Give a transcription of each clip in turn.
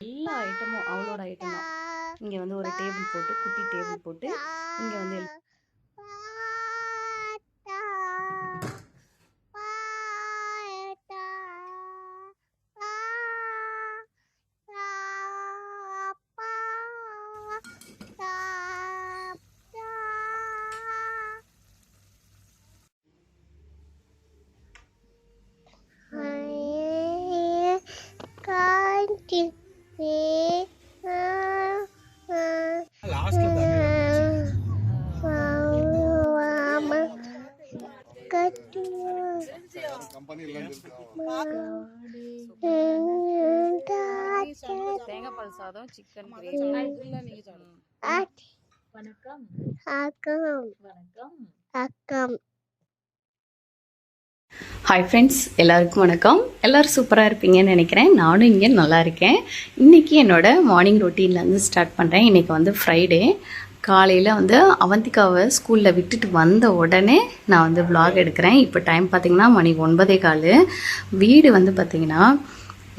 எல்லா ஐட்டமும் அவளோட ஐட்டம் தான் இங்கே வந்து ஒரு டேபிள் போட்டு குட்டி டேபிள் போட்டு இங்கே வந்து பால் சாதம் சிக்கன் வணக்கம். அக்கம் வணக்கம். அக்கம் ஹாய் ஃப்ரெண்ட்ஸ் எல்லாருக்கும் வணக்கம். எல்லோரும் சூப்பராக இருப்பீங்கன்னு நினைக்கிறேன். நானும் இங்கே நல்லா இருக்கேன். இன்றைக்கி என்னோட மார்னிங் ரொட்டீன்லேருந்து ஸ்டார்ட் பண்ணுறேன் இன்றைக்கி வந்து ஃப்ரைடே காலையில் வந்து அவந்திகாவை ஸ்கூலில் விட்டுட்டு வந்த உடனே நான் வந்து vlog எடுக்கிறேன். இப்போ டைம் பார்த்திங்கன்னா மணி ஒன்பதே கால். வீடு வந்து பார்த்திங்கன்னா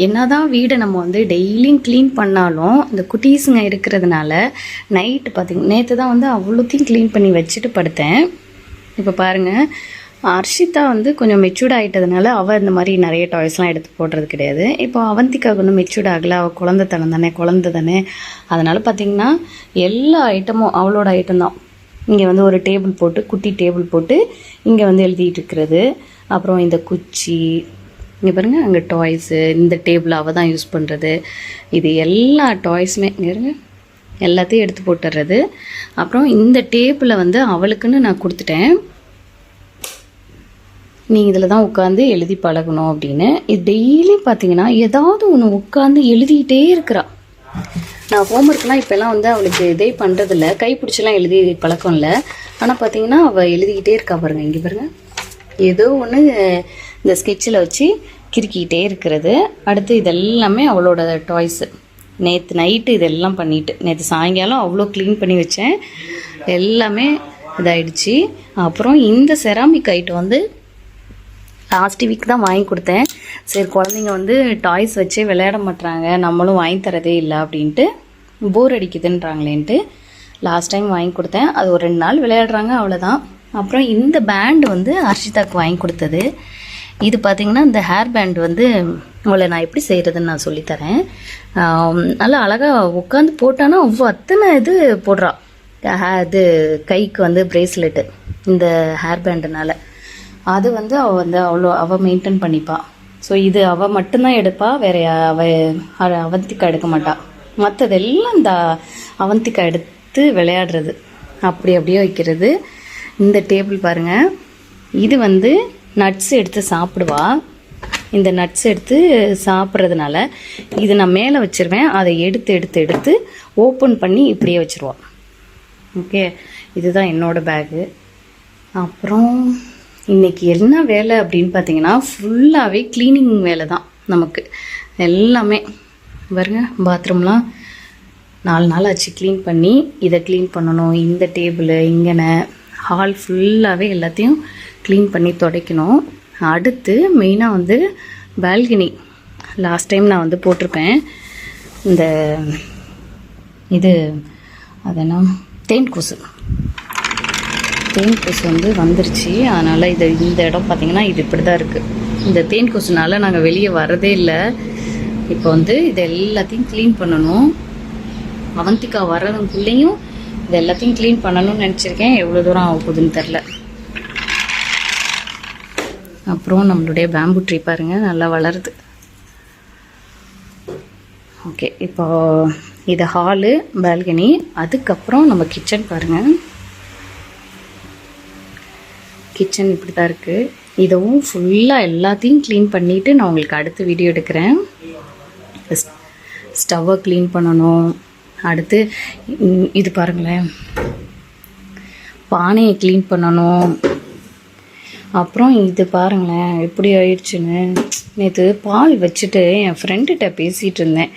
என்னதான் வீடை நம்ம வந்து டெய்லியும் க்ளீன் பண்ணாலும் இந்த குட்டீஸுங்க இருக்கிறதுனால நைட்டு பார்த்திங்க நேற்று தான் வந்து அவ்வளோத்தையும் க்ளீன் பண்ணி வச்சுட்டு படுத்தேன். இப்போ பாருங்கள் அர்ஷிதா வந்து கொஞ்சம் மெச்சூர்ட் ஆகிட்டதுனால அவள் இந்த மாதிரி நிறைய டாய்ஸ்லாம் எடுத்து போடுறது கிடையாது. இப்போ அவந்திகா ஒன்றும் மெச்சூர்ட் ஆகலை அவள் குழந்தைத்தனம் தானே குழந்தை தானே. அதனால் பார்த்திங்கன்னா எல்லா ஐட்டமும் அவளோட ஐட்டம் தான். இங்கே வந்து ஒரு டேபிள் போட்டு குட்டி டேபிள் போட்டு இங்கே வந்து எழுதிட்டு இருக்கிறது. அப்புறம் இந்த குச்சி இங்கே பாருங்கள் அங்கே டாய்ஸு இந்த டேபிள் அவள் தான் யூஸ் பண்ணுறது இது எல்லா டாய்ஸுமே இங்கே இருங்க. எல்லாத்தையும் எடுத்து போட்டுடுறது அப்புறம் இந்த டேபிளை வந்து அவளுக்குன்னு நான் கொடுத்துட்டேன். நீ இதில் தான் உட்காந்து எழுதி பழகணும் அப்படின்னு. இது டெய்லி பார்த்தீங்கன்னா ஏதாவது ஒன்று உட்காந்து எழுதிக்கிட்டே இருக்கிறா. நான் ஹோம்ஒர்க்லாம் இப்போல்லாம் வந்து அவளுக்கு இதே பண்ணுறதில்ல கைப்பிடிச்செல்லாம் எழுதி பழக்கம் இல்லை ஆனால் பார்த்தீங்கன்னா அவள் எழுதிக்கிட்டே இருக்கா பாருங்க இங்கே பாருங்க. ஏதோ ஒன்று இந்த ஸ்கெட்சில் வச்சு கிறுக்கிக்கிட்டே இருக்கிறது. அடுத்து இதெல்லாமே அவளோட டாய்ஸு நேற்று நைட்டு இதெல்லாம் பண்ணிட்டு நேற்று சாயங்காலம் அவ்வளோ க்ளீன் பண்ணி வச்சேன். எல்லாமே இதாயிடுச்சு. அப்புறம் இந்த செராமிக் ஐட்டம் வந்து லாஸ்ட் வீக் தான் வாங்கி கொடுத்தேன். சரி குழந்தைங்க வந்து டாய்ஸ் வச்சே விளையாட மாட்றாங்க. நம்மளும் வாங்கி தரதே இல்லை அப்படின்ட்டு போர் அடிக்குதுன்றாங்களேன்ட்டு லாஸ்ட் டைம் வாங்கி கொடுத்தேன். அது ஒரு ரெண்டு நாள் விளையாடுறாங்க அவ்வளோதான் அப்புறம் இந்த பேண்ட் வந்து ஹர்ஷிதாக்கு வாங்கி கொடுத்தது. இது பார்த்தீங்கன்னா இந்த ஹேர் பேண்ட் வந்து உங்களை நான் எப்படி செய்கிறதுன்னு நான் சொல்லித்தரேன் நல்லா அழகாக உட்காந்து போட்டானா அவ்வளோ அத்தனை இது போடுறா. ஹே- இது கைக்கு வந்து ப்ரேஸ்லெட்டு இந்த ஹேர் பேண்டுனால அது வந்து அவள் வந்து அவ்வளோ அவள் மெயின்டைன் பண்ணிப்பாள் ஸோ இது அவள் மட்டும்தான் எடுப்பாள் வேற அவள் அவ அவ- எடுக்க மாட்டாள் மற்றதெல்லாம் இந்த அவந்திக்கா எடுத்து விளையாடுறது. அப்படி அப்படியே வைக்கிறது. இந்த டேபிள் பாருங்க. இது வந்து நட்ஸ் எடுத்து சாப்பிடுவா. இந்த நட்ஸ் எடுத்து சாப்பிட்றதுனால இது நான் மேலே வச்சிருவேன். அதை எடுத்து எடுத்து எடுத்து ஓப்பன் பண்ணி இப்படியே வச்சிருவா. ஓகே இதுதான் என்னோடய பேகு அப்புறம் இன்னைக்கு என்ன வேலை அப்படின்னு பார்த்தீங்கன்னா ஃபுல்லாகவே க்ளீனிங் வேலை தான் நமக்கு. எல்லாமே. பாருங்க பாத்ரூம்லாம் நாலு நாள் ஆச்சு க்ளீன் பண்ணி இதை க்ளீன் பண்ணணும். இந்த டேபிள் இங்கன. ஹால் ஃபுல்லாகவே எல்லாத்தையும் க்ளீன் பண்ணி துடைக்கணும். அடுத்து மெயினாக வந்து பால்கனி லாஸ்ட் டைம் நான் வந்து போட்டிருப்பேன். இந்த இது அதெல்லாம் தேன் கொசு தேன் கொசு வந்து வந்துருச்சு. அதனால் இது இந்த இடம் பார்த்திங்கன்னா இது இப்படி தான் இருக்குது இந்த தேன் கொசுனால் நாங்கள் வெளியே வரதே இல்லை. இப்போ வந்து இது எல்லாத்தையும் க்ளீன் பண்ணணும். அவந்திக்கா வர்றதுக்குள்ளேயும் இது எல்லாத்தையும் க்ளீன் பண்ணணும்னு நினச்சிருக்கேன். எவ்வளோ தூரம் ஆக போகுதுன்னு தெரில அப்புறம் நம்மளுடைய பேம்பு ட்ரீ பாருங்கள் நல்லா வளருது. ஓகே இப்போ இது ஹாலு பால்கனி அதுக்கப்புறம் நம்ம கிச்சன் பாருங்கள் கிச்சன் இப்படி தான் இருக்குது இதுவும் ஃபுல்லாக எல்லாத்தையும் க்ளீன் பண்ணிவிட்டு நான் உங்களுக்கு அடுத்து வீடியோ எடுக்கிறேன். ஸ்டவ்வை க்ளீன் பண்ணணும். அடுத்து இது பாருங்களேன். பானையை க்ளீன் பண்ணணும். அப்புறம் இது பாருங்களேன் எப்படி ஆயிடுச்சுன்னு. நேற்று பால் வச்சுட்டு என் ஃப்ரெண்டுகிட்ட பேசிகிட்டு இருந்தேன்.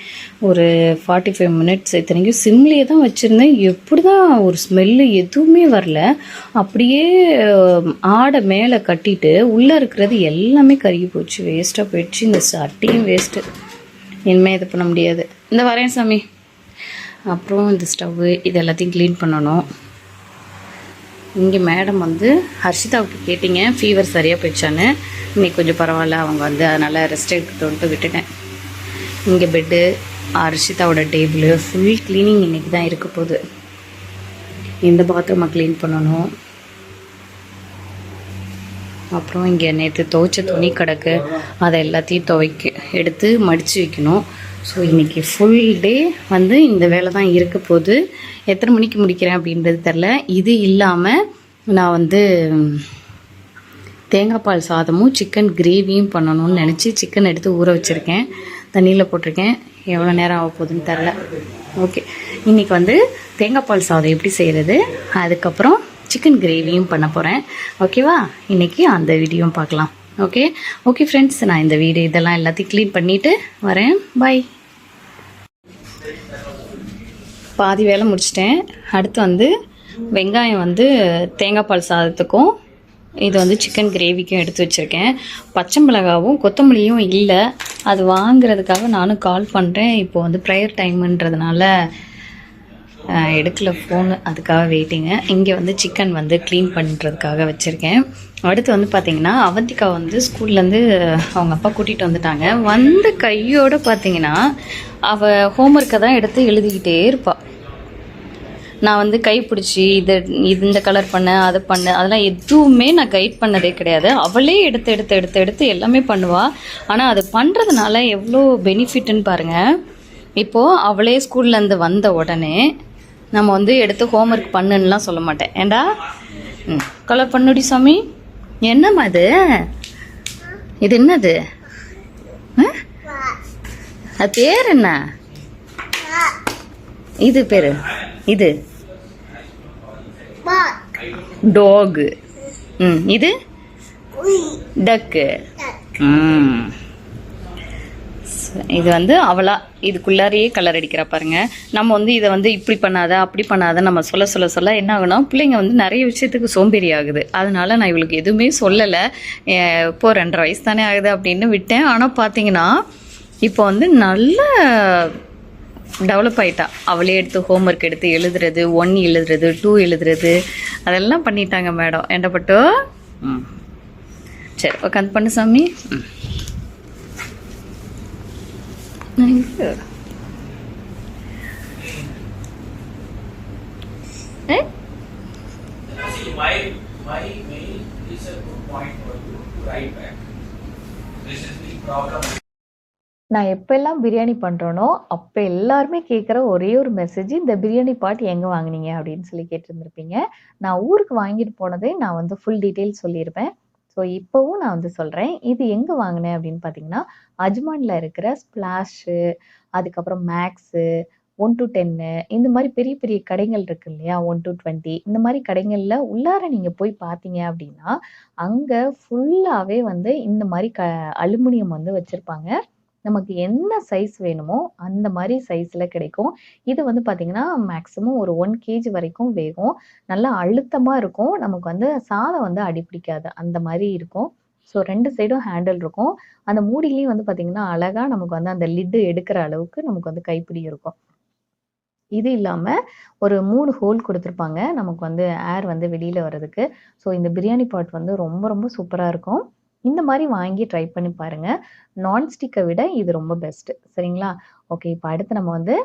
ஒரு ஃபார்ட்டி ஃபைவ் மினிட்ஸ் இத்தனைக்கும் சிம்லேயே தான் வச்சுருந்தேன். எப்படி தான் ஒரு ஸ்மெல்லு எதுவுமே வரல. அப்படியே ஆடை மேலே கட்டிட்டு உள்ளே இருக்கிறது எல்லாமே கருகி போச்சு. வேஸ்ட்டாக போயிடுச்சு. இந்த சட்டியும் வேஸ்ட்டு இனிமேல் இது பண்ண முடியாது. இந்த வரேன் சாமி. அப்புறம் இந்த ஸ்டவ்வு இது எல்லாத்தையும் க்ளீன் பண்ணணும். இங்கே மேடம் வந்து ஹர்ஷிதாவுக்கு கேட்டிங்க. ஃபீவர் சரியாக போயிடுச்சான்னு. இன்னைக்கு கொஞ்சம் பரவாயில்ல அவங்க வந்து அதனால் ரெஸ்ட் எடுக்கட்டும்ட்டு விட்டுட்டேன். இங்கே பெட்டு ஹர்ஷிதாவோட டேபிள் ஃபுல் க்ளீனிங் இன்றைக்கி தான் இருக்க போகுது. இந்த பாத்ரூமை க்ளீன் பண்ணணும்? அப்புறம் இங்கே நேற்று துவைச்ச துணி கிடக்கு அதை எல்லாத்தையும் துவைக்க எடுத்து மடித்து வைக்கணும். ஸோ இன்றைக்கி ஃபுல் டே வந்து இந்த வேலை தான் இருக்க போது எத்தனை மணிக்கு முடிக்கிறேன் அப்படின்றது தெரில இது இல்லாமல் நான் வந்து தேங்காய் பால் சாதமும் சிக்கன் கிரேவியும் பண்ணணும்னு நினச்சி சிக்கன் எடுத்து ஊற வச்சுருக்கேன். தண்ணியில் போட்டிருக்கேன். எவ்வளோ நேரம் ஆக போகுதுன்னு தெரில ஓகே இன்றைக்கி வந்து தேங்காய் பால் சாதம் எப்படி செய்கிறது அதுக்கப்புறம் சிக்கன் கிரேவியும் பண்ண போகிறேன் ஓகேவா இன்றைக்கி அந்த வீடியோவும் பார்க்கலாம். ஓகே ஓகே ஃப்ரெண்ட்ஸ் நான் இந்த வீடு இதெல்லாம் எல்லாத்தையும் க்ளீன் பண்ணிவிட்டு வரேன். பாய் பாதி வேலை முடிச்சிட்டேன். அடுத்து வந்து வெங்காயம் வந்து தேங்காய் பால் சாதத்துக்கும் இது வந்து சிக்கன் கிரேவிக்கும் எடுத்து வச்சுருக்கேன். பச்சை மிளகாவும் கொத்தமல்லியும் இல்லை. அது வாங்குறதுக்காக நானும் கால் பண்ணுறேன் இப்போ வந்து ப்ரேயர் டைமுன்றதுனால எடுக்கல ஃபோனு அதுக்காக வெயிட்டிங்க இங்கே வந்து சிக்கன் வந்து க்ளீன் பண்ணுறதுக்காக வச்சுருக்கேன். அடுத்து வந்து பார்த்தீங்கன்னா அவந்திகா வந்து ஸ்கூல்லேருந்து அவங்க அப்பா கூட்டிகிட்டு வந்துட்டாங்க. வந்த கையோடு பார்த்தீங்கன்னா அவள் ஹோம்ஒர்க்கை தான் எடுத்து எழுதிக்கிட்டே இருப்பாள் நான் வந்து கை பிடிச்சி இதை இது இந்த கலர் பண்ண அதை பண்ண அதெல்லாம் எதுவுமே நான் கைட் பண்ணதே கிடையாது. அவளே எடுத்து எடுத்து எடுத்து எடுத்து எல்லாமே பண்ணுவாள் ஆனால் அது பண்ணுறதுனால எவ்வளோ பெனிஃபிட்னு பாருங்கள் இப்போது அவளே ஸ்கூல்லேருந்து வந்த உடனே நம்ம வந்து எடுத்து ஹோம்ஒர்க் பண்ணுன்னுலாம் சொல்ல மாட்டேன். ஏண்டா? ம். கலர் பண்ணுடி சாமி. என்னம்மா இது? இது என்னது? ஆ? அது பேர் என்ன? இது பேரு. இது. டாகு ம். இது? டக்கு ம். இது வந்து அவளா இதுக்குள்ளாரையே கலர் அடிக்கிறா பாருங்க. நம்ம வந்து இதை வந்து இப்படி பண்ணாத அப்படி பண்ணாத நம்ம சொல்ல சொல்ல சொல்ல என்ன ஆகுனா பிள்ளைங்க வந்து நிறைய விஷயத்துக்கு சோம்பேறி ஆகுது. அதனால நான் இவளுக்கு எதுவுமே சொல்லலை. இப்போ ரெண்டரை வயசு தானே ஆகுது அப்படின்னு விட்டேன். ஆனால் பார்த்தீங்கன்னா இப்போ வந்து நல்ல டெவலப் ஆயிட்டா. அவளே எடுத்து ஹோம்ஒர்க் எடுத்து எழுதுறது ஒன் எழுதுறது டூ எழுதுறது அதெல்லாம் பண்ணிட்டாங்க மேடம் என்ன பட்டோ? ம். சரி உட்காந்து பண்ணு சாமி. ம். Eh? See, my my mail is a good point for you to write back. This is the problem. நான் எப்பெல்லாம் பிரியாணி பண்ணுறேனோ அப்போ எல்லாருமே கேட்குற ஒரே ஒரு மெசேஜ் இந்த பிரியாணி பாட் எங்கே வாங்குனீங்க அப்படின்னு சொல்லி கேட்டிருந்திருப்பீங்க நான் ஊருக்கு வாங்கிட்டு போனதே நான் வந்து ஃபுல் டீட்டெயில் சொல்லியிருப்பேன் ஸோ இப்போவும் நான் வந்து சொல்கிறேன் இது எங்கே வாங்கினேன் அப்படின்னு பார்த்தீங்கன்னா அஜ்மானில் இருக்கிற ஸ்ப்ளாஷு அதுக்கப்புறம் மேக்ஸு ஒன் டு டென்னு இந்த மாதிரி பெரிய பெரிய கடைகள் இருக்கு இல்லையா? ஒன் டு டுவெண்ட்டி இந்த மாதிரி கடைகளில் உள்ளார நீங்கள் போய் பார்த்தீங்க அப்படின்னா அங்கே ஃபுல்லாகவே வந்து இந்த மாதிரி க அலுமினியம் வந்து வச்சுருப்பாங்க. நமக்கு என்ன சைஸ் வேணுமோ அந்த மாதிரி சைஸில் கிடைக்கும். இது வந்து பார்த்திங்கன்னா மேக்ஸிமம் ஒரு ஒன் கேஜி வரைக்கும் வேகும். நல்லா அழுத்தமாக இருக்கும். நமக்கு வந்து சாதம் வந்து அடிப்பிடிக்காது அந்த மாதிரி இருக்கும். ஸோ ரெண்டு சைடும் ஹேண்டில் இருக்கும். அந்த மூடிலையும் வந்து பார்த்திங்கன்னா அழகாக நமக்கு வந்து அந்த லிட்டு எடுக்கிற அளவுக்கு நமக்கு வந்து கைப்பிடி இருக்கும். இது இல்லாமல் ஒரு மூணு ஹோல் கொடுத்துருப்பாங்க. நமக்கு வந்து ஏர் வந்து வெளியில் வர்றதுக்கு. ஸோ இந்த பிரியாணி பாட் வந்து ரொம்ப ரொம்ப சூப்பராக இருக்கும். இந்த மாதிரி வாங்கி ட்ரை பண்ணி பாருங்கள் நான்ஸ்டிக்கை விட இது ரொம்ப பெஸ்ட்டு சரிங்களா? ஓகே இப்போ அடுத்து நம்ம வந்து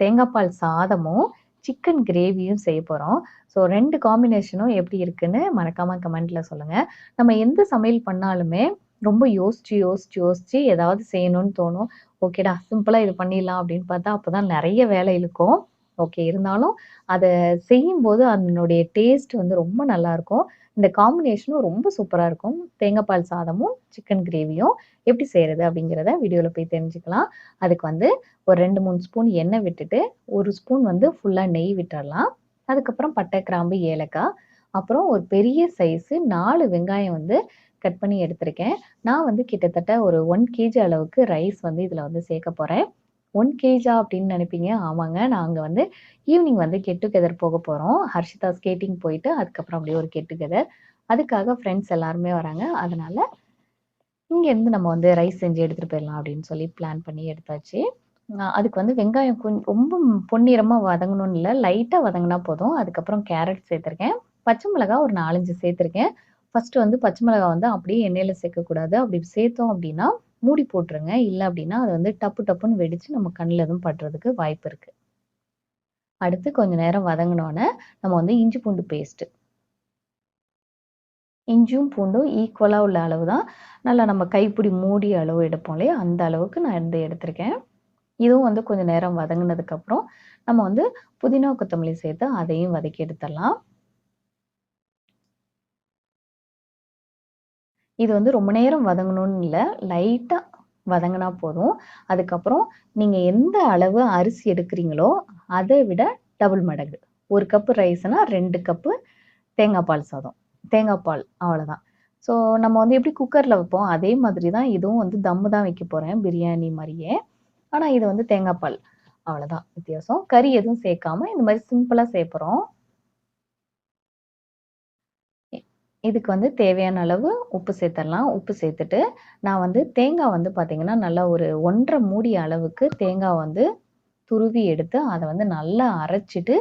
தேங்காய் பால் சாதமும் சிக்கன் கிரேவியும் செய்ய போகிறோம் ஸோ ரெண்டு காம்பினேஷனும் எப்படி இருக்குன்னு மறக்காமல் கமெண்டில் சொல்லுங்கள் நம்ம எந்த சமையல் பண்ணாலுமே ரொம்ப யோசிச்சு யோசிச்சு யோசிச்சு ஏதாவது செய்யணும்னு தோணும். ஓகேடா சிம்பிளாக இது பண்ணிடலாம் அப்படின்னு பார்த்தா அப்போ தான் நிறைய வேலை இருக்கும் ஓகே. இருந்தாலும் அதை செய்யும்போது அதனுடைய டேஸ்ட் வந்து ரொம்ப நல்லா இருக்கும் இந்த காம்பினேஷனும் ரொம்ப சூப்பராக இருக்கும். தேங்காய் பால் சாதமும் சிக்கன் கிரேவியும் எப்படி செய்கிறது அப்படிங்கிறத வீடியோவில் போய் தெரிஞ்சுக்கலாம். அதுக்கு வந்து ஒரு ரெண்டு மூணு ஸ்பூன் எண்ணெய் விட்டுட்டு ஒரு ஸ்பூன் வந்து ஃபுல்லாக நெய் விட்டுறலாம். அதுக்கப்புறம் பட்டை கிராம்பு ஏலக்காய். அப்புறம் ஒரு பெரிய சைஸு நாலு வெங்காயம் வந்து கட் பண்ணி எடுத்திருக்கேன். நான் வந்து கிட்டத்தட்ட ஒரு ஒன் கேஜி அளவுக்கு ரைஸ் வந்து இதில் வந்து சேர்க்க போகிறேன் ஒன் கேஜா அப்படின்னு நினைப்பீங்க? ஆமாங்க. நாங்கள் வந்து ஈவினிங் வந்து கெட் டுகெதர் போக போகிறோம் ஹர்ஷிதா ஸ்கேட்டிங் போயிட்டு அதுக்கப்புறம் அப்படியே ஒரு கெட் டுகெதர் அதுக்காக ஃப்ரெண்ட்ஸ் எல்லாருமே வராங்க. அதனால இங்கேருந்து நம்ம வந்து ரைஸ் செஞ்சு எடுத்துகிட்டு போயிடலாம் அப்படின்னு சொல்லி பிளான் பண்ணி எடுத்தாச்சு. அதுக்கு வந்து வெங்காயம் கொஞ்சம் ரொம்ப பொன்னிறமாக வதங்கணும்னு இல்லை. லைட்டாக வதங்கினா போதும். அதுக்கப்புறம் கேரட் சேர்த்துருக்கேன். பச்சை மிளகாய் ஒரு நாலஞ்சு சேர்த்துருக்கேன். ஃபர்ஸ்ட் வந்து பச்சை மிளகாய் வந்து அப்படியே எண்ணெயில் சேர்க்கக்கூடாது. அப்படி சேர்த்தோம் அப்படின்னா மூடி போட்டுருங்க. இல்லை அப்படின்னா அது வந்து டப்பு டப்புன்னு வெடிச்சு நம்ம கண்ணில் எதுவும் படுறதுக்கு வாய்ப்பு இருக்கு. அடுத்து கொஞ்ச நேரம் வதங்கினோன்னே நம்ம வந்து இஞ்சி பூண்டு பேஸ்ட்டு இஞ்சியும் பூண்டும் ஈக்குவலாக உள்ள அளவு தான். நல்லா நம்ம கைப்பிடி மூடி அளவு எடுப்போம் இல்லையா? அந்த அளவுக்கு நான் இருந்து எடுத்திருக்கேன். இதுவும் வந்து கொஞ்சம் நேரம் வதங்கினதுக்கப்புறம் நம்ம வந்து புதினா கொத்தமல்லி சேர்த்து அதையும் வதக்கி எடுத்துடலாம். இது வந்து ரொம்ப நேரம் வதங்கணும்னு இல்லை லைட்டாக வதங்கினா போதும். அதுக்கப்புறம் நீங்கள் எந்த அளவு அரிசி எடுக்கிறீங்களோ அதை விட டபுள் மடங்கு. ஒரு கப்பு ரைஸ்னால் ரெண்டு கப்பு தேங்காய் பால் சாதம். தேங்காய் பால் அவ்வளோதான் ஸோ நம்ம வந்து எப்படி குக்கரில் வைப்போம்? அதே மாதிரி தான் இதுவும் வந்து தம்மு தான் வைக்க போகிறேன் பிரியாணி மாதிரியே. ஆனால் இது வந்து தேங்காய் பால் அவ்வளோதான் வித்தியாசம். கறி எதுவும் சேர்க்காம இந்த மாதிரி சிம்பிளாக சேர்ப்புறோம் இதுக்கு வந்து தேவையான அளவு உப்பு சேர்த்துடலாம் உப்பு சேர்த்துட்டு நான் வந்து தேங்காய் வந்து பார்த்தீங்கன்னா நல்லா ஒரு ஒன்றரை மூடி அளவுக்கு தேங்காய் வந்து துருவி எடுத்து அதை வந்து நல்லா அரைச்சிட்டு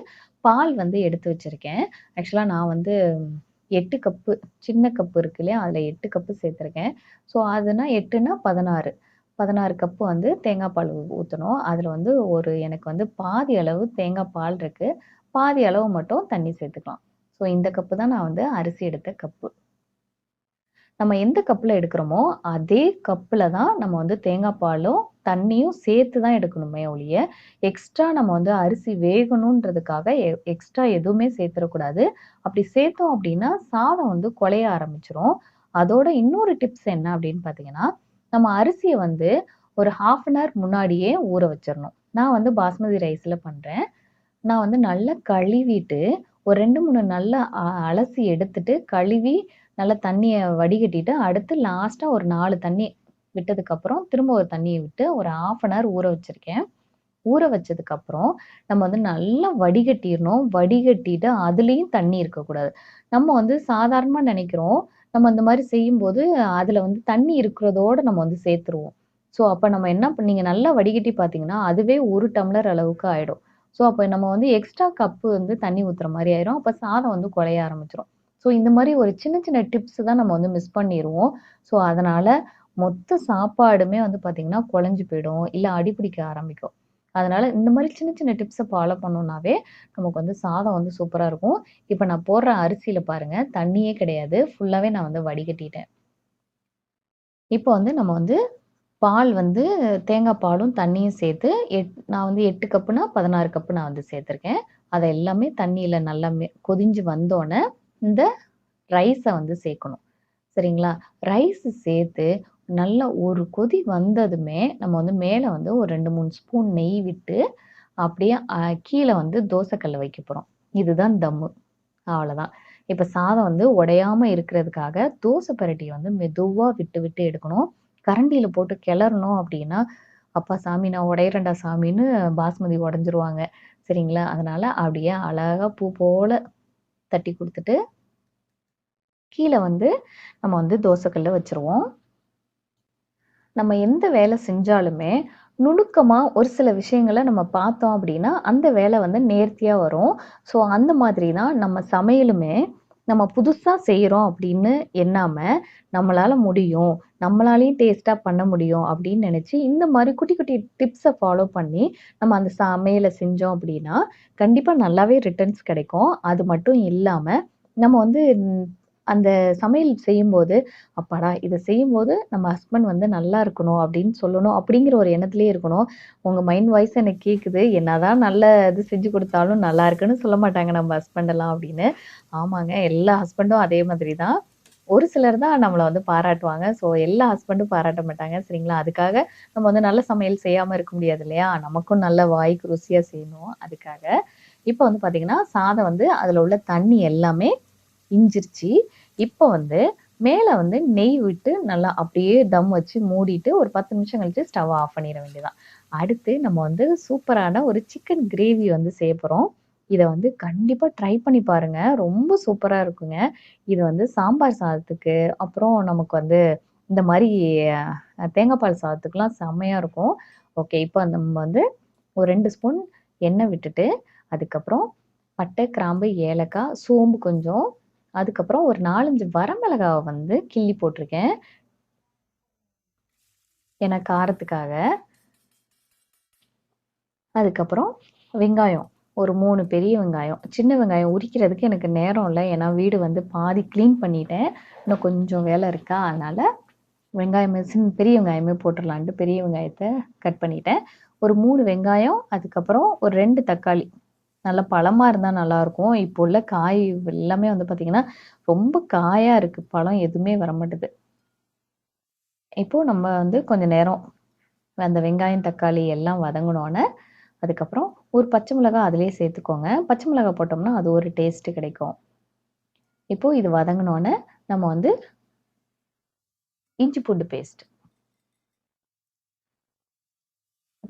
பால் வந்து எடுத்து வச்சிருக்கேன். ஆக்சுவலாக நான் வந்து எட்டு கப்பு சின்ன கப்பு இருக்கு இல்லையா? அதில் எட்டு கப்பு சேர்த்துருக்கேன். ஸோ அதுனா எட்டுனா பதினாறு. பதினாறு கப்பு வந்து தேங்காய் பால் ஊற்றணும் அதில் வந்து ஒரு எனக்கு வந்து பாதி அளவு தேங்காய் பால் இருக்குது பாதி அளவு மட்டும் தண்ணி சேர்த்துக்கலாம். ஸோ இந்த கப்பு தான் நான் வந்து அரிசி எடுத்த கப்பு. நம்ம எந்த கப்பில் எடுக்கிறோமோ அதே கப்பில் தான் நம்ம வந்து தேங்காய் பாலும் தண்ணியும் சேர்த்து தான் எடுக்கணுமே ஒழிய எக்ஸ்ட்ரா நம்ம வந்து அரிசி வேகணுன்றதுக்காக எக்ஸ்ட்ரா எதுவுமே சேர்த்துடக்கூடாது. அப்படி சேர்த்தோம் அப்படின்னா சாதம் வந்து குலைய ஆரம்பிச்சிரும். அதோட இன்னொரு டிப்ஸ் என்ன அப்படின்னு பார்த்தீங்கன்னா நம்ம அரிசியை வந்து ஒரு ஹாஃப் அன் ஹவர் முன்னாடியே ஊற வச்சிடணும் நான் வந்து பாஸ்மதி ரைஸில் பண்ணுறேன் நான் வந்து நல்லா கழுவிட்டு ஒரு ரெண்டு மூணு நல்லா அ- அலசி எடுத்துட்டு கழுவி நல்லா தண்ணியை வடிகட்டிட்டு அடுத்து லாஸ்ட்டாக ஒரு நாலு தண்ணி விட்டதுக்கப்புறம் திரும்ப ஒரு தண்ணியை விட்டு ஒரு ஆஃப் அன் ஹவர் ஊற வச்சுருக்கேன். ஊற வச்சதுக்கப்புறம் நம்ம வந்து நல்லா வடிகட்டிடணும். வடிகட்டிட்டு அதுலேயும் தண்ணி இருக்கக்கூடாது. நம்ம வந்து சாதாரணமாக நினைக்கிறோம். நம்ம அந்த மாதிரி செய்யும்போது அதில் வந்து தண்ணி இருக்கிறதோடு நம்ம வந்து சேர்த்துருவோம். ஸோ அப்போ நம்ம என்ன நீங்கள் நல்லா வடிகட்டி பார்த்தீங்கன்னா அதுவே ஒரு டம்ளர் அளவுக்கு ஆகிடும் ஸோ அப்போ நம்ம வந்து எக்ஸ்ட்ரா கப்பு வந்து தண்ணி ஊற்றுற மாதிரி ஆயிரும். அப்போ சாதம் வந்து குழைய ஆரம்பிச்சிடும் ஸோ இந்த மாதிரி ஒரு சின்ன சின்ன டிப்ஸ் தான் நம்ம வந்து மிஸ் பண்ணிடுவோம் ஸோ அதனால மொத்த சாப்பாடுமே வந்து பார்த்தீங்கன்னா குழஞ்சு போயிடும். இல்லை அடிப்பிடிக்க ஆரம்பிக்கும். அதனால இந்த மாதிரி சின்ன சின்ன டிப்ஸை ஃபாலோ பண்ணோம்னாவே நமக்கு வந்து சாதம் வந்து சூப்பராக இருக்கும். இப்போ நான் போடுற அரிசியில் பாருங்க. தண்ணியே கிடையாது. ஃபுல்லாகவே நான் வந்து வடிகட்டிட்டேன். இப்போ வந்து நம்ம வந்து பால் வந்து தேங்காய் பாலும் தண்ணியும் சேர்த்து எட் நான் வந்து எட்டு கப்புனா பதினாறு கப்பு நான் வந்து சேர்த்துருக்கேன். அதை எல்லாமே தண்ணியில் நல்லா மெ- கொதிஞ்சு வந்தோடனே இந்த ரைஸை வந்து சேர்க்கணும். சரிங்களா? ரைஸ் சேர்த்து நல்லா ஒரு கொதி வந்ததுமே நம்ம வந்து மேலே வந்து ஒரு ரெண்டு மூணு ஸ்பூன் நெய் விட்டு அப்படியே கீழே வந்து தோசைக்கல்ல வைக்க போகிறோம் இதுதான் தம்மு அவ்வளோதான் இப்போ சாதம் வந்து உடையாம இருக்கிறதுக்காக தோசை பரட்டியை வந்து மெதுவாக விட்டு விட்டு எடுக்கணும். கரண்டியில் போட்டு கிளறணும் அப்படின்னா அப்பா சாமி நான் உடையிறேன்டா சாமின்னு பாஸ்மதி உடஞ்சிருவாங்க. சரிங்களா? அதனால அப்படியே அழகா பூ போல தட்டி கொடுத்துட்டு கீழே வந்து நம்ம வந்து தோசைக்கல்ல வச்சிருவோம். நம்ம எந்த வேலை செஞ்சாலுமே நுணுக்கமாக ஒரு சில விஷயங்களை நம்ம பார்த்தோம் அப்படின்னா அந்த வேலை வந்து நேர்த்தியாக வரும். ஸோ அந்த மாதிரி தான் நம்ம சமையலுமே நம்ம புதுசாக செய்கிறோம் அப்படின்னு எண்ணாமல் நம்மளால் முடியும் நம்மளாலையும் டேஸ்ட்டாக பண்ண முடியும் அப்படின்னு நினச்சி இந்த மாதிரி குட்டி குட்டி டிப்ஸை ஃபாலோ பண்ணி நம்ம அந்த சமையலை செஞ்சோம் அப்படின்னா கண்டிப்பாக நல்லாவே ரிட்டர்ன்ஸ் கிடைக்கும். அது மட்டும் இல்லாமல் நம்ம வந்து அந்த சமையல் செய்யும்போது அப்பாடா இதை செய்யும்போது நம்ம ஹஸ்பண்ட் வந்து நல்லா இருக்கணும் அப்படின்னு சொல்லணும் அப்படிங்கிற ஒரு எண்ணத்துலேயே இருக்கணும். உங்கள் மைண்ட் வாய்ஸ் எனக்கு கேட்குது என்னதான் நல்ல இது செஞ்சு கொடுத்தாலும் நல்லா இருக்குன்னு சொல்ல மாட்டாங்க நம்ம ஹஸ்பண்ட் எல்லாம் அப்படின்னு. ஆமாங்க எல்லா ஹஸ்பண்டும் அதே மாதிரி தான். ஒரு சிலர் தான் நம்மளை வந்து பாராட்டுவாங்க. ஸோ எல்லா ஹஸ்பண்டும் பாராட்ட மாட்டாங்க. சரிங்களா? அதுக்காக நம்ம வந்து நல்ல சமையல் செய்யாமல் இருக்க முடியாது இல்லையா? நமக்கும் நல்ல வாய்க்கு ருசியாக செய்யணும். அதுக்காக இப்போ வந்து பார்த்தீங்கன்னா சாதம் வந்து அதில் உள்ள தண்ணி எல்லாமே இஞ்சிருச்சு. இப்போ வந்து மேலே வந்து நெய் விட்டு நல்லா அப்படியே தம் வச்சு மூடிட்டு ஒரு பத்து நிமிஷம் கழிச்சு ஸ்டவ் ஆஃப் பண்ணிட வேண்டியதான் அடுத்து நம்ம வந்து சூப்பரான ஒரு சிக்கன் கிரேவி வந்து செய்ய போகிறோம் இதை வந்து கண்டிப்பாக ட்ரை பண்ணி பாருங்க. ரொம்ப சூப்பராக இருக்குங்க. இது வந்து சாம்பார் சாதத்துக்கு அப்புறம் நமக்கு வந்து இந்த மாதிரி தேங்காய்பால் சாதத்துக்குலாம் செம்மையாக இருக்கும். ஓகே இப்போ நம்ம வந்து ஒரு ரெண்டு ஸ்பூன் எண்ணெய் விட்டுட்டு அதுக்கப்புறம் பட்டை கிராம்பு ஏலக்காய் சோம்பு கொஞ்சம் அதுக்கப்புறம் ஒரு நாலஞ்சு வரமிளகாவை வந்து கிள்ளி போட்டிருக்கேன். ஏன்னா காரத்துக்காக. அதுக்கப்புறம் வெங்காயம். ஒரு மூணு பெரிய வெங்காயம். சின்ன வெங்காயம் உரிக்கிறதுக்கு எனக்கு நேரம் இல்லை. ஏன்னா வீடு வந்து பாதி க்ளீன் பண்ணிட்டேன். இன்னும் கொஞ்சம் வேலை இருக்கா? அதனால் வெங்காயமே சின்ன பெரிய வெங்காயமே போட்டுடலான்ட்டு பெரிய வெங்காயத்தை கட் பண்ணிட்டேன். ஒரு மூணு வெங்காயம் அதுக்கப்புறம் ஒரு ரெண்டு தக்காளி. நல்லா பழமா இருந்தால் நல்லாயிருக்கும் இப்போ உள்ள காய் எல்லாமே வந்து பார்த்திங்கன்னா ரொம்ப காயாக இருக்குது பழம் எதுவுமே வர மாட்டுது இப்போ நம்ம வந்து கொஞ்ச நேரம் அந்த வெங்காயம் தக்காளி எல்லாம் வதங்கினோன்னே அதுக்கப்புறம் ஒரு பச்சை மிளகாய் அதிலே சேர்த்துக்கோங்க. பச்சை மிளகாய் போட்டோம்னா அது ஒரு டேஸ்ட் கிடைக்கும். இப்போ இது வதங்கினோன்னே நம்ம வந்து இஞ்சி பூண்டு பேஸ்ட்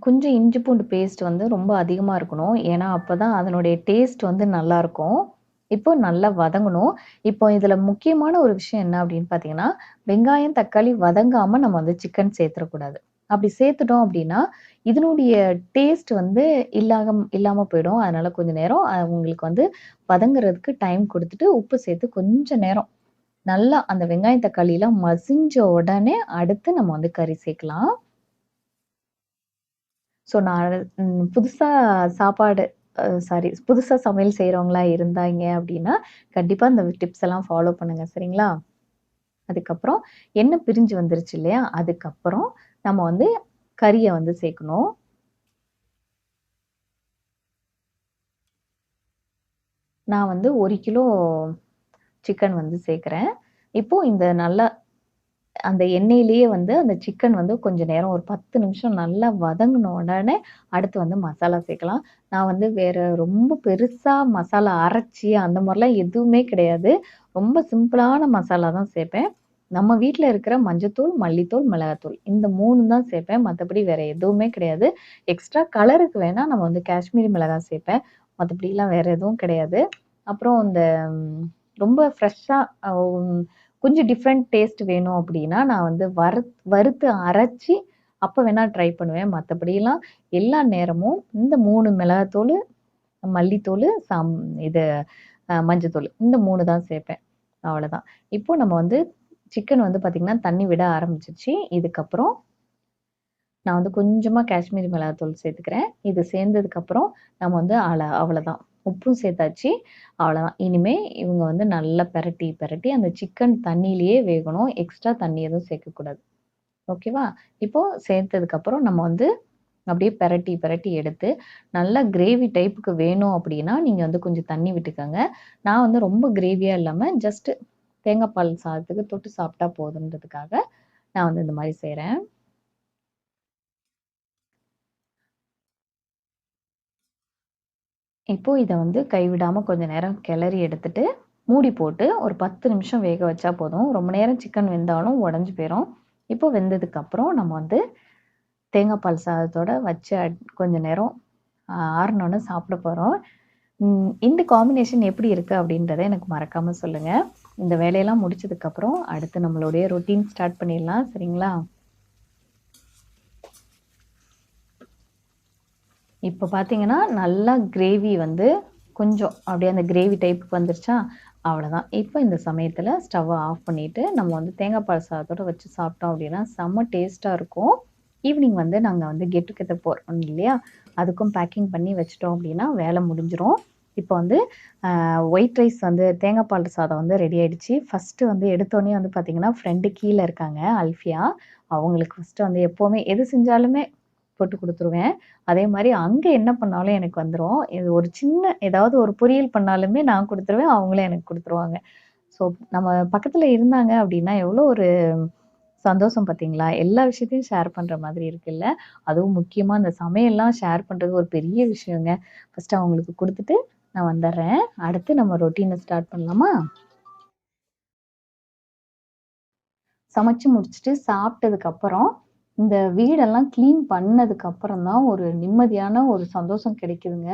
கொஞ்சம் இஞ்சி பூண்டு பேஸ்ட் வந்து ரொம்ப அதிகமாக இருக்கணும். ஏன்னா அப்போ தான் அதனுடைய டேஸ்ட் வந்து நல்லா இருக்கும். இப்போ நல்லா வதங்கணும். இப்போ இதில் முக்கியமான ஒரு விஷயம் என்ன அப்படின்னு பார்த்தீங்கன்னா வெங்காயம் தக்காளி வதங்காமல் நம்ம வந்து சிக்கன் சேர்த்துடக்கூடாது அப்படி சேர்த்துட்டோம் அப்படின்னா இதனுடைய டேஸ்ட் வந்து இல்லாக இல்லாமல் போயிடும். அதனால கொஞ்சம் நேரம் உங்களுக்கு வந்து வதங்குறதுக்கு டைம் கொடுத்துட்டு உப்பு சேர்த்து கொஞ்சம் நேரம் நல்லா அந்த வெங்காயம் தக்காளியெலாம் மசிஞ்ச உடனே அடுத்து நம்ம வந்து கறி சேர்க்கலாம். ஸோ நான் புதுசாக சாப்பாடு சாரி புதுசாக சமையல் செய்கிறவங்களா இருந்தாங்க அப்படின்னா கண்டிப்பாக இந்த டிப்ஸ் எல்லாம் ஃபாலோ பண்ணுங்கள் சரிங்களா? அதுக்கப்புறம் எண்ணெய் பிரிஞ்சு வந்துருச்சு இல்லையா? அதுக்கப்புறம் நம்ம வந்து கறியை வந்து சேர்க்கணும். நான் வந்து ஒரு கிலோ சிக்கன் வந்து சேர்க்குறேன். இப்போது இந்த நல்லா அந்த எண்ணெயிலேயே வந்து அந்த சிக்கன் வந்து கொஞ்சம் நேரம் ஒரு பத்து நிமிஷம் நல்லா வதங்கின உடனே அடுத்து வந்து மசாலா சேர்க்கலாம். நான் வந்து வேறு ரொம்ப பெருசாக மசாலா அரைச்சி அந்த மாதிரிலாம் எதுவுமே கிடையாது. ரொம்ப சிம்பிளான மசாலா தான் சேர்ப்பேன். நம்ம வீட்டில் இருக்கிற மஞ்சத்தூள் மல்லித்தூள் மிளகாத்தூள் இந்த மூணு தான் சேர்ப்பேன். மற்றபடி வேறு எதுவுமே கிடையாது. எக்ஸ்ட்ரா கலருக்கு வேணால் நம்ம வந்து காஷ்மீரி மிளகாய் சேர்ப்பேன். மற்றபடிலாம் வேறு எதுவும் கிடையாது. அப்புறம் இந்த ரொம்ப ஃப்ரெஷ்ஷாக கொஞ்சம் டிஃப்ரெண்ட் டேஸ்ட் வேணும் அப்படின்னா நான் வந்து வறு வறுத்து அரைச்சி அப்போ வேணால் ட்ரை பண்ணுவேன். மற்றபடியெல்லாம் எல்லா நேரமும் இந்த மூணு மிளகாத்தூள் மல்லித்தூள் சாம் இது மஞ்சத்தூள் இந்த மூணு தான் சேர்ப்பேன். அவ்வளோதான் இப்போ நம்ம வந்து சிக்கன் வந்து பார்த்திங்கன்னா தண்ணி விட ஆரம்பிச்சிச்சு இதுக்கப்புறம் நான் வந்து கொஞ்சமாக காஷ்மீரி மிளகாத்தூள் சேர்த்துக்கிறேன். இது சேர்ந்ததுக்கப்புறம் நம்ம வந்து அள அவ்வளோதான் உப்பும் சேர்த்தாச்சு. அவ்வளோதான் இனிமே இவங்க வந்து நல்லா பெரட்டி பெரட்டி அந்த சிக்கன் தண்ணியிலேயே வேகணும். எக்ஸ்ட்ரா தண்ணி எதுவும் சேர்க்கக்கூடாது. ஓகேவா? இப்போ சேர்த்ததுக்கப்புறம் நம்ம வந்து அப்படியே பெரட்டி பெரட்டி எடுத்து நல்லா கிரேவி டைப்புக்கு வேணும் அப்படின்னா நீங்கள் வந்து கொஞ்சம் தண்ணி விட்டுக்கோங்க. நான் வந்து ரொம்ப கிரேவியாக இல்லாமல் ஜஸ்ட்டு தேங்காய் பால் சாதத்துக்கு தொட்டு சாப்பிட்டா போதுன்றதுக்காக நான் வந்து இந்த மாதிரி செய்கிறேன் இப்போ இதை வந்து கைவிடாமல் கொஞ்சம் நேரம் கிளறி எடுத்துட்டு மூடி போட்டு ஒரு பத்து நிமிஷம் வேக வச்சா போதும். ரொம்ப நேரம் சிக்கன் வெந்தாலும் உடஞ்சி போயிடும் இப்போ வெந்ததுக்கு அப்புறம் நம்ம வந்து தேங்காய் பால் சாதத்தோட வச்சு அட்- கொஞ்ச நேரம் ஆறினோன்னு சாப்பிட போகிறோம் இந்த காம்பினேஷன் எப்படி இருக்குது அப்படின்றத எனக்கு மறக்காம சொல்லுங்கள் இந்த வேலையெல்லாம் முடிச்சதுக்கப்புறம் அடுத்து நம்மளுடைய ரொட்டீன் ஸ்டார்ட் பண்ணிடலாம். சரிங்களா? இப்போ பார்த்தீங்கன்னா நல்லா கிரேவி வந்து கொஞ்சம் அப்படியே அந்த கிரேவி டைப்புக்கு வந்துருச்சா அவ்வளோதான் இப்போ இந்த சமயத்தில் ஸ்டவ்வை ஆஃப் பண்ணிவிட்டு நம்ம வந்து தேங்காய் பால் சாதத்தோடு வச்சு சாப்பிட்டோம் அப்படின்னா செம்ம டேஸ்ட்டாக இருக்கும். ஈவினிங் வந்து நாங்கள் வந்து கெட் டுகெதர் போகிறோம் இல்லையா? அதுக்கும் பேக்கிங் பண்ணி வச்சிட்டோம் அப்படின்னா வேலை முடிஞ்சிடும் இப்போ வந்து ஒயிட் ரைஸ் வந்து தேங்காய் பால் சாதம் வந்து ரெடி ஆகிடுச்சி ஃபஸ்ட்டு வந்து எடுத்தோடனே வந்து பார்த்தீங்கன்னா ஃப்ரெண்டு கீழே இருக்காங்க அல்ஃபியா. அவங்களுக்கு ஃபஸ்ட்டு வந்து எப்போவுமே எது செஞ்சாலுமே போட்டு கொடுத்துருவேன். அதே மாதிரி அங்கே என்ன பண்ணாலும் எனக்கு வந்துடும் இது ஒரு சின்ன ஏதாவது ஒரு பொரியல் பண்ணாலுமே நான் கொடுத்துருவேன் அவங்களே எனக்கு கொடுத்துருவாங்க. ஸோ நம்ம பக்கத்தில் இருந்தாங்க அப்படின்னா எவ்வளோ ஒரு சந்தோஷம் பார்த்தீங்களா? எல்லா விஷயத்தையும் ஷேர் பண்ணுற மாதிரி இருக்குல்ல? அதுவும் முக்கியமாக அந்த சமையல்லாம் ஷேர் பண்ணுறது ஒரு பெரிய விஷயங்க. ஃபஸ்ட்டு அவங்களுக்கு கொடுத்துட்டு நான் வந்துடுறேன். அடுத்து நம்ம ரொட்டீனை ஸ்டார்ட் பண்ணலாமா? சமைச்சு முடிச்சுட்டு சாப்பிட்டதுக்கு அப்புறம் இந்த வீடெல்லாம் க்ளீன் பண்ணதுக்கு அப்புறம் தான் ஒரு நிம்மதியான ஒரு சந்தோஷம் கிடைக்குதுங்க.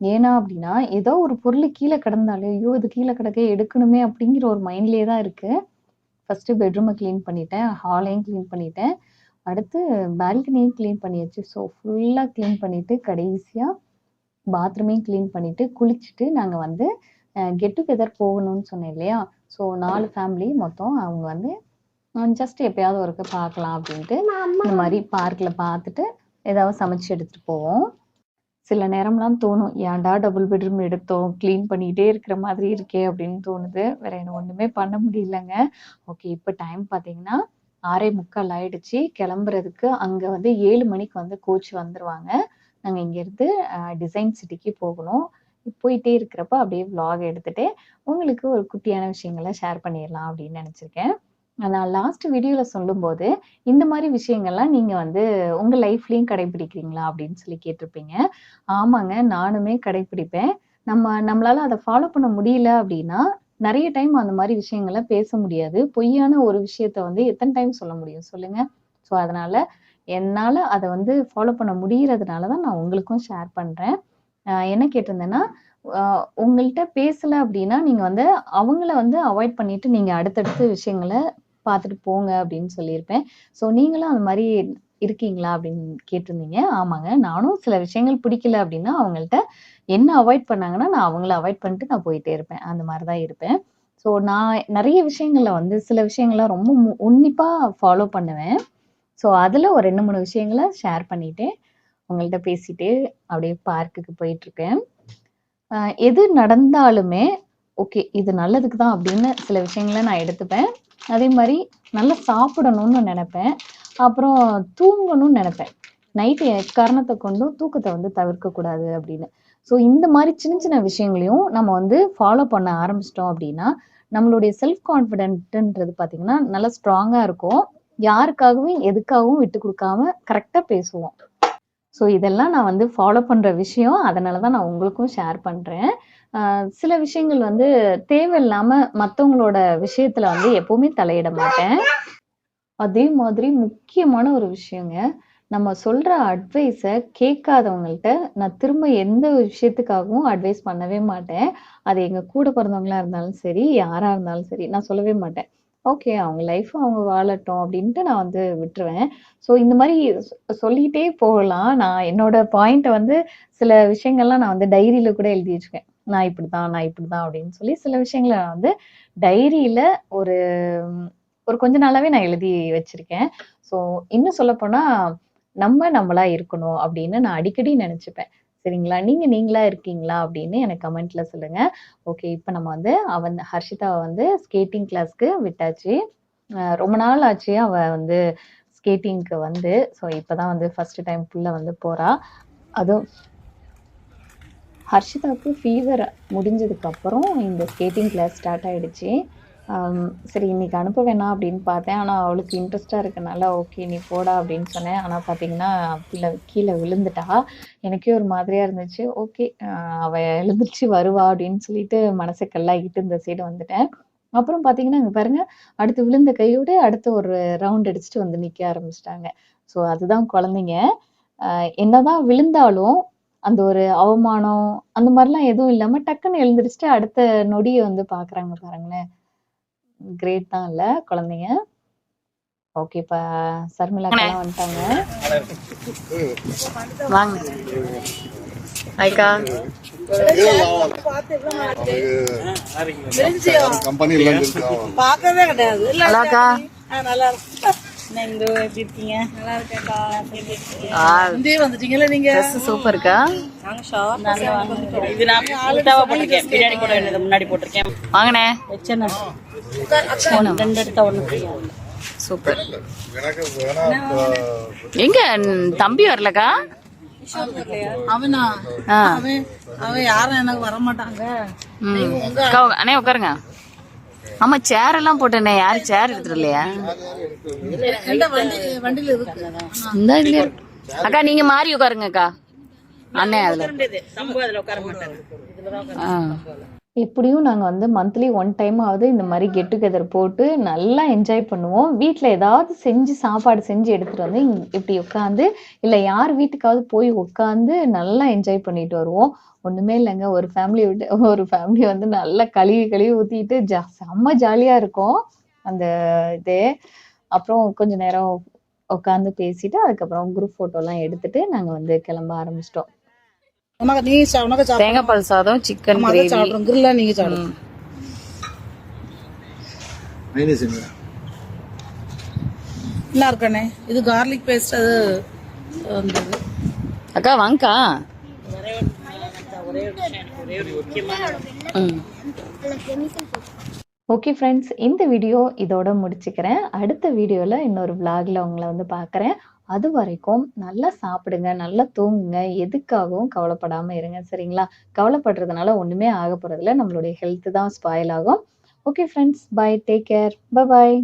ஏன்னா அப்படின்னா ஏதோ ஒரு பொருள் கீழே கிடந்தாலே ஐயோ இது கீழே கிடக்க எடுக்கணுமே அப்படிங்கிற ஒரு மைண்ட்லேயே தான் இருக்கு. ஃபஸ்ட்டு பெட்ரூமை க்ளீன் பண்ணிட்டேன் ஹாலையும் க்ளீன் பண்ணிட்டேன். அடுத்து பால்கனியும் க்ளீன் பண்ணியாச்சு. ஸோ ஃபுல்லாக க்ளீன் பண்ணிவிட்டு கடைசியாக பாத்ரூமையும் க்ளீன் பண்ணிவிட்டு குளிச்சுட்டு நாங்கள் வந்து கெட் டுகெதர் போகணும்னு சொன்னேன் இல்லையா? ஸோ நாலு ஃபேமிலி மொத்தம் அவங்க வந்து ஜஸ்ட் எப்பயாவது ஒருக்க பார்க்கலாம் அப்படின்ட்டு இந்த மாதிரி பார்க்கில் பார்த்துட்டு ஏதாவது சமைச்சு எடுத்துகிட்டு போவோம். சில நேரம்லாம் தோணும் ஏன்டா டபுள் பெட்ரூம் எடுத்தோம்? க்ளீன் பண்ணிகிட்டே இருக்கிற மாதிரி இருக்கே அப்படின்னு தோணுது. வேற என்ன ஒன்றுமே பண்ண முடியலங்க. ஓகே இப்போ டைம் பார்த்தீங்கன்னா ஆறே முக்கால் ஆயிடுச்சு. கிளம்புறதுக்கு அங்கே வந்து ஏழு மணிக்கு வந்து கோச் வந்துருவாங்க. நாங்கள் இங்கேருந்து டிசைன் சிட்டிக்கு போகணும். போயிட்டே இருக்கிறப்ப அப்படியே vlog எடுத்துட்டு உங்களுக்கு ஒரு குட்டியான விஷயங்களை ஷேர் பண்ணிடலாம் அப்படின்னு நினச்சிருக்கேன். நான் லாஸ்ட் வீடியோவில் சொல்லும்போது இந்த மாதிரி விஷயங்கள்லாம் நீங்கள் வந்து உங்கள் லைஃப்லேயும் கடைபிடிக்கிறீங்களா அப்படின்னு சொல்லி கேட்டிருப்பீங்க. ஆமாங்க நானுமே கடைபிடிப்பேன். நம்ம நம்மளால் அதை ஃபாலோ பண்ண முடியல அப்படின்னா நிறைய டைம் அந்த மாதிரி விஷயங்களை பேச முடியாது. பொய்யான ஒரு விஷயத்த வந்து எத்தனை டைம் சொல்ல முடியும் சொல்லுங்கள் ஸோ அதனால் என்னால் அதை வந்து ஃபாலோ பண்ண முடிகிறதுனால தான் நான் உங்களுக்கும் ஷேர் பண்ணுறேன் என்ன கேட்டிருந்தேன்னா உங்கள்கிட்ட பேசலை அப்படின்னா நீங்கள் வந்து அவங்கள வந்து அவாய்ட் பண்ணிட்டு நீங்கள் அடுத்தடுத்த விஷயங்களை பார்த்துட்டு போங்க அப்படின்னு சொல்லியிருப்பேன். ஸோ நீங்களும் அந்த மாதிரி இருக்கீங்களா அப்படின்னு கேட்டிருந்தீங்க. ஆமாங்க. நானும் சில விஷயங்கள் பிடிக்கல அப்படின்னா அவங்கள்ட்ட என்ன அவாய்ட் பண்ணாங்கன்னா நான் அவங்கள அவாய்ட் பண்ணிட்டு நான் போயிட்டே இருப்பேன். அந்த மாதிரி தான் இருப்பேன். ஸோ நான் நிறைய விஷயங்களில் வந்து சில விஷயங்கள்லாம் ரொம்ப மு- ஃபாலோ பண்ணுவேன். ஸோ அதில் ஒரு ரெண்டு மூணு விஷயங்களை ஷேர் பண்ணிட்டு உங்கள்கிட்ட பேசிட்டு அப்படியே பார்க்குக்கு போயிட்டுருக்கேன் எது நடந்தாலுமே ஓகே இது நல்லதுக்கு தான் அப்படின்னு சில விஷயங்களை நான் எடுத்துப்பேன். அதே மாதிரி நல்லா சாப்பிடணும்னு நினைப்பேன். அப்புறம் தூங்கணும்னு நினைப்பேன். நைட்டு எக்காரணத்தை கொண்டும் தூக்கத்தை வந்து தவிர்க்கக்கூடாது அப்படின்னு. ஸோ இந்த மாதிரி சின்ன சின்ன விஷயங்களையும் நம்ம வந்து ஃபாலோ பண்ண ஆரம்பிச்சிட்டோம் அப்படின்னா நம்மளுடைய செல்ஃப் கான்ஃபிடென்ட்ன்றது பார்த்தீங்கன்னா நல்லா ஸ்ட்ராங்காக இருக்கும். யாருக்காகவும் எதுக்காகவும் விட்டு கொடுக்காம கரெக்டாக பேசுவோம். ஸோ இதெல்லாம் நான் வந்து ஃபாலோ பண்ணுற விஷயம். அதனால தான் நான் உங்களுக்கும் ஷேர் பண்ணுறேன் சில விஷயங்கள் வந்து தேவையில்லாமல் மற்றவங்களோட விஷயத்தில் வந்து எப்போவுமே தலையிட மாட்டேன். அதே மாதிரி முக்கியமான ஒரு விஷயங்க நம்ம சொல்ற அட்வைஸை கேட்காதவங்கள்ட்ட நான் திரும்ப எந்த ஒரு விஷயத்துக்காகவும் அட்வைஸ் பண்ணவே மாட்டேன். அது எங்க கூட பிறந்தவங்களா இருந்தாலும் சரி யாரா இருந்தாலும் சரி நான் சொல்லவே மாட்டேன். ஓகே அவங்க லைஃப் அவங்க வாழட்டும் அப்படின்ட்டு நான் வந்து விட்டுருவேன். ஸோ இந்த மாதிரி சொல்லிகிட்டே சொல்லிட்டே போகலாம். நான் என்னோட பாயிண்ட்டை வந்து சில விஷயங்கள்லாம் நான் வந்து டைரியில கூட எழுதி வச்சுக்கேன் நான் இப்படிதான் நான் இப்படிதான் அப்படின்னு சொல்லி சில விஷயங்களை நான் வந்து டைரியில ஒரு ஒரு கொஞ்ச நாளாவே நான் எழுதி வச்சிருக்கேன். ஸோ இன்னும் சொல்லப்போனா நம்ம நம்மளா இருக்கணும் அப்படின்னு நான் அடிக்கடி நினைச்சுப்பேன். சரிங்களா? நீங்க நீங்களா இருக்கீங்களா அப்படின்னு எனக்கு கமெண்ட்ல சொல்லுங்க. ஓகே இப்போ நம்ம வந்து அவன் ஹர்ஷிதாவை வந்து ஸ்கேட்டிங் கிளாஸ்க்கு விட்டாச்சு. ரொம்ப நாள் ஆச்சு அவ வந்து ஸ்கேட்டிங்க்கு வந்து. ஸோ இப்போதான் வந்து ஃபர்ஸ்ட் டைம் புள்ள வந்து போறா. அதுவும் ஹர்ஷிதாவுக்கு ஃபீவர் முடிஞ்சதுக்கப்புறம் இந்த ஸ்கேட்டிங் கிளாஸ் ஸ்டார்ட் ஆகிடுச்சு சரி இன்னைக்கு அனுப்ப வேணாம் அப்படின்னு பார்த்தேன். ஆனால் அவளுக்கு இன்ட்ரெஸ்டாக இருக்கனால ஓகே நீ போடா அப்படின்னு சொன்னேன். ஆனால் பார்த்தீங்கன்னா பிள்ளை கீழே விழுந்துட்டா. எனக்கே ஒரு மாதிரியாக இருந்துச்சு. ஓகே அவள் எழுந்துருச்சு வருவா அப்படின்னு சொல்லிட்டு மனசை கல்லாகிட்டு இந்த சைடு வந்துட்டேன். அப்புறம் பார்த்தீங்கன்னா அங்கே பாருங்கள் அடுத்து விழுந்த கையோடு அடுத்து ஒரு ரவுண்ட் அடிச்சுட்டு வந்து நிற்க ஆரம்பிச்சிட்டாங்க. ஸோ அதுதான் குழந்தைங்க. என்னதான் விழுந்தாலும் அந்த ஒரு அவமானம் அந்த மாதிரிலாம் எதுவும் இல்லாம டக்குன்னு எழுந்திரிச்சிட்டு அடுத்த நொடியை வந்து பாக்குறாங்க பாருங்களேன். கிரேட் தான் இல்ல குழந்தைங்க? ஓகே இப்ப சர்மிளாக்கெல்லாம் வந்துட்டாங்க. வாங்க. ஹாய்க்கா கம்பெனி கிடையாது நல்லா இருக்கு நான் இந்த எப்படி இருக்கீங்க? நல்லா இருக்கேன்க்கா எப்படி இருக்கீங்க? முந்தைய வந்துட்டீங்கல்ல நீங்க? ஷாப் இது நான் உல்டாவா போட்டிருக்கேன். பிரியாணி போட வேண்டியது முன்னாடி போட்டிருக்கேன். வாங்கண்ணே. வச்சேன்னா ரெண்டு எடுத்தா ஒண்ணு ஃப்ரீயா சூப்பர். எனக்கு வேணா எங்க? தம்பி வரலக்கா? அவனா? ஆ. அவன் அவன் யாரும் எனக்கு வர மாட்டாங்க ம். அக்கா, அண்ணே உட்காருங்க. ஆமா சேர் எல்லாம் போட்டேனே. யாரும் சேர் எடுத்துட்டு இல்லையா இந்த. அக்கா நீங்க மாறி உட்காருங்க அக்கா. அண்ணே அதுல. எப்படியும் நாங்கள் வந்து மந்த்லி ஒன் டைம் இந்த மாதிரி கெட் டுகெதர் போட்டு நல்லா என்ஜாய் பண்ணுவோம். வீட்டில் ஏதாவது செஞ்சு சாப்பாடு செஞ்சு எடுத்துட்டு வந்து இங்க இப்படி உட்காந்து இல்லை யார் வீட்டுக்காவது போய் உட்காந்து நல்லா என்ஜாய் பண்ணிட்டு வருவோம். ஒண்ணுமே இல்லைங்க. ஒரு ஃபேமிலி விட்டு ஒரு ஃபேமிலி வந்து நல்லா கழுவி கழுவி ஊத்திட்டு ஜா செம்ம ஜாலியா இருக்கும் அந்த இதே. அப்புறம் கொஞ்ச நேரம் உட்காந்து பேசிட்டு அதுக்கப்புறம் குரூப் ஃபோட்டோலாம் எடுத்துட்டு நாங்கள் வந்து கிளம்ப ஆரம்பிச்சிட்டோம். உனக்கு நீ சா- உனக்கு சாப்பிட தேங்காய் பால் சாதம் சிக்கன் கிரேவி சாப்பிடுறோம் கிரில்லா நீங்க சாப்பிடுங்க மைனஸ் நல்லா இருக்கண்ணே இது கார்லிக் பேஸ்ட் அது வந்தது. அக்கா வாங்கக்கா. ஓகே ஃப்ரெண்ட்ஸ் இந்த வீடியோ இதோட முடிச்சுக்கிறேன். அடுத்த வீடியோவில் இன்னொரு vlogல உங்களை வந்து பார்க்குறேன். அது வரைக்கும் நல்லா சாப்பிடுங்க நல்லா தூங்குங்க. எதுக்காகவும் கவலைப்படாம இருங்க சரிங்களா? கவலைப்படுறதுனால ஒண்ணுமே ஆக போகிறதில்ல நம்மளுடைய ஹெல்த் தான் ஸ்பாயில் ஆகும். Okay friends bye take care bye